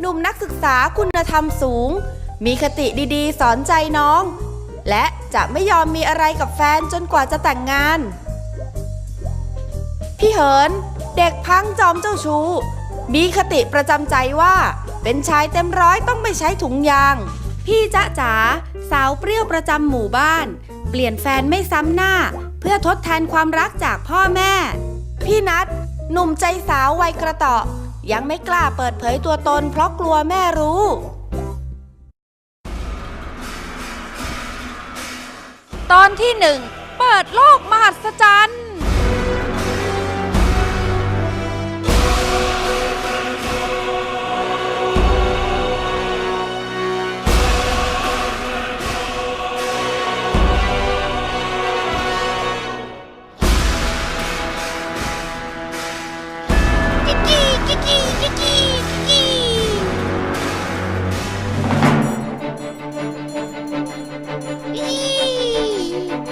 หนุ่มนักศึกษาคุณธรรมสูง มีคติดีๆ สอนใจน้อง และจะไม่ยอมมีอะไรกับแฟนจนกว่าจะแต่งงาน พี่เหิน เด็กพังจอมเจ้าชู้ มีคติประจำใจว่า เป็นชายเต็มร้อยต้องไม่ใช้ถุงยาง พี่จ๊ะจ๋าสาวเปรี้ยวประจำหมู่บ้าน เปลี่ยนแฟนไม่ซ้ำหน้า เพื่อทดแทนความรักจากพ่อแม่ พี่นัทหนุ่มใจสาววัยกระเตาะ ยังไม่กล้าเปิดเผยตัวตนเพราะกลัวแม่รู้ ตอนที่หนึ่งเปิดโลกมหัศจรรย์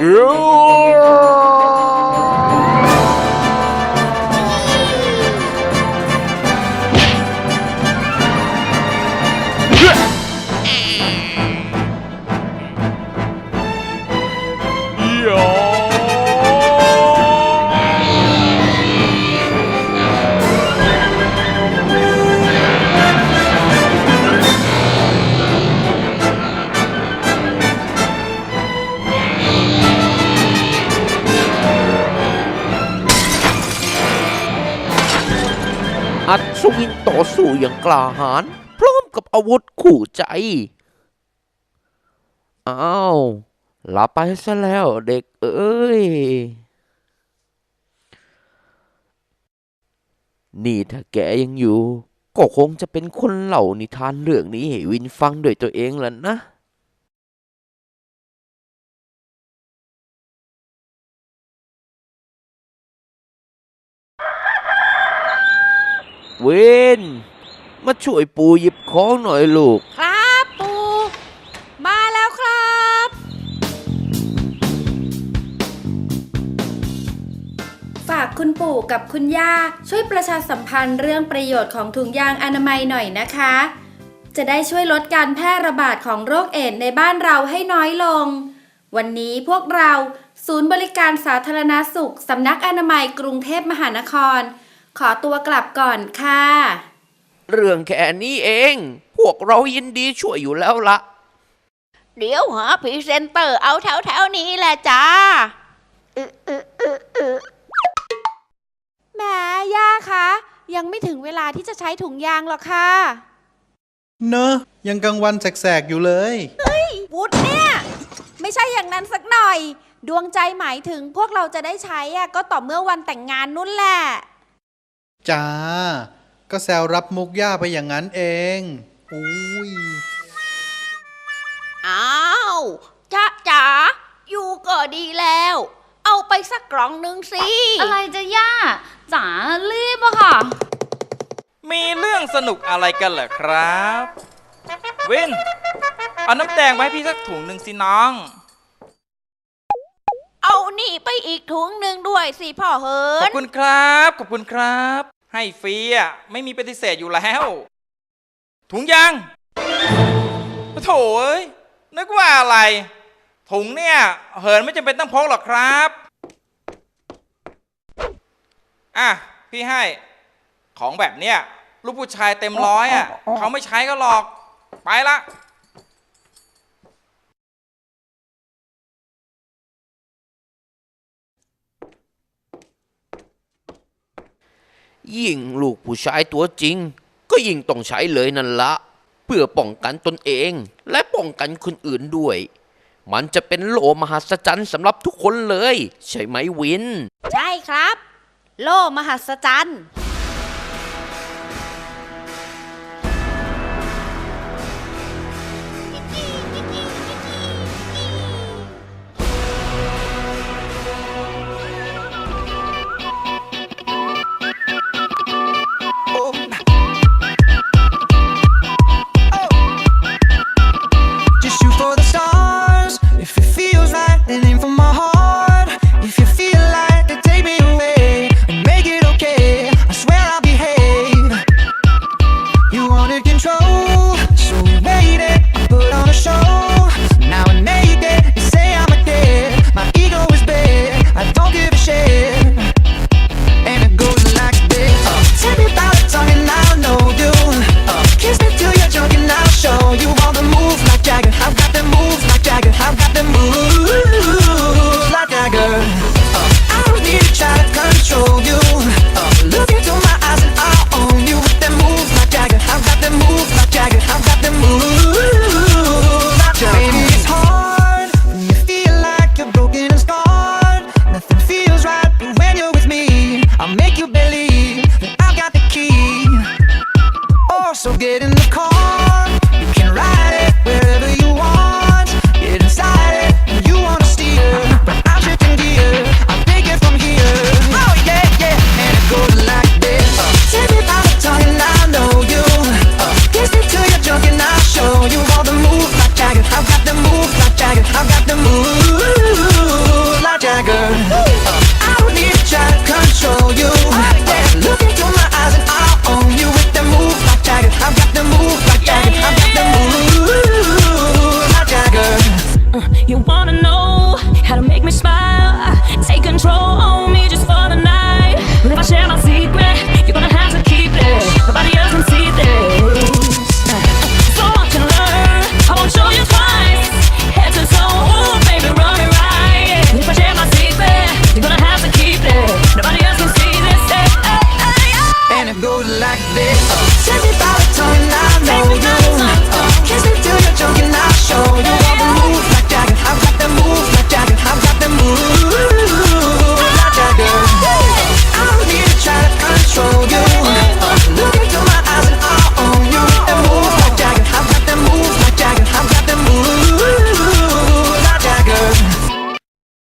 อั ศวินต่อสู้อย่างกล้าหาญพร้อมกับอาวุธคู่ใจ อ้าวหลับไปซะแล้วเด็กเอ้ย นี่ถ้าแกยังอยู่ ก็คงจะเป็นคนเล่านิทานเรื่องนี้ให้วินฟังด้วยตัวเองแหละนะ เวนมาช่วยปูหยิบของหน่อยลูก ครับปูมาแล้วครับ ฝากคุณปู่กับคุณย่า ช่วยประชาสัมพันธ์เรื่องประโยชน์ของถุงยางอนามัยหน่อยนะคะ จะได้ช่วยลดการแพร่ระบาดของโรคเอดส์ในบ้านเราให้น้อยลง วันนี้พวกเรา ศูนย์บริการสาธารณาสุขสำนักอนามัยกรุงเทพมหานคร ขอตัวกลับก่อนค่ะ เรื่องแค่นี้เอง พวกเรายินดีช่วยอยู่แล้วละเดี๋ยวหาพรีเซนเตอร์เอาแถวๆนี้แหละจ้าแหม่ย่าคะ ยังไม่ถึงเวลาที่จะใช้ถุงยางหรอกค่ะ เนอะยังกลางวันแสกๆอยู่เลยวุฒเนี่ย ไม่ใช่อย่างนั้นสักหน่อย ดวงใจหมายถึงพวกเราจะได้ใช้อะก็ต่อเมื่อวันแต่งงานนู่นแหละ จ้า ก็แซวรับมุกย่าไปอย่างนั้นเองอุ้ยอ้าวจ้าจ๋าอยู่ก็ดีแล้ว เอาไปสักกล่องหนึ่งสิอะไรจะย่าจ๋ารีบอะค่ะ มีเรื่องสนุกอะไรกันเหรอครับ วิน เอาน้ำแดงมาให้พี่สักถุงหนึ่งสิน้อง เอานี่ไปอีกถุงหนึ่งด้วยสิพ่อเหิขอนบคุณครับ ขอบคุณครับ ให้ฟรีอะไม่มีปฏิเสธอยู่แล้ว ถุงยางโถ่เอ้ยนึกว่าอะไร ถุงเนี่ย เหินไม่จำเป็นต้องพกหรอกครับ อะ พี่ให้ ของแบบเนี้ยลูกผู้ชายเต็มร้อยอะเขาไม่ใช้ก็หรอก ไปละ ยิ่งลูกผู้ชายตัวจริง ก็ยิ่งต้องใช้เลยนั่นละ เพื่อป้องกันตนเองและป้องกันคนอื่นด้วย มันจะเป็นโลมหัศจรรย์สำหรับทุกคนเลย ใช่ไหมวิน ใช่ครับ โลมหัศจรรย์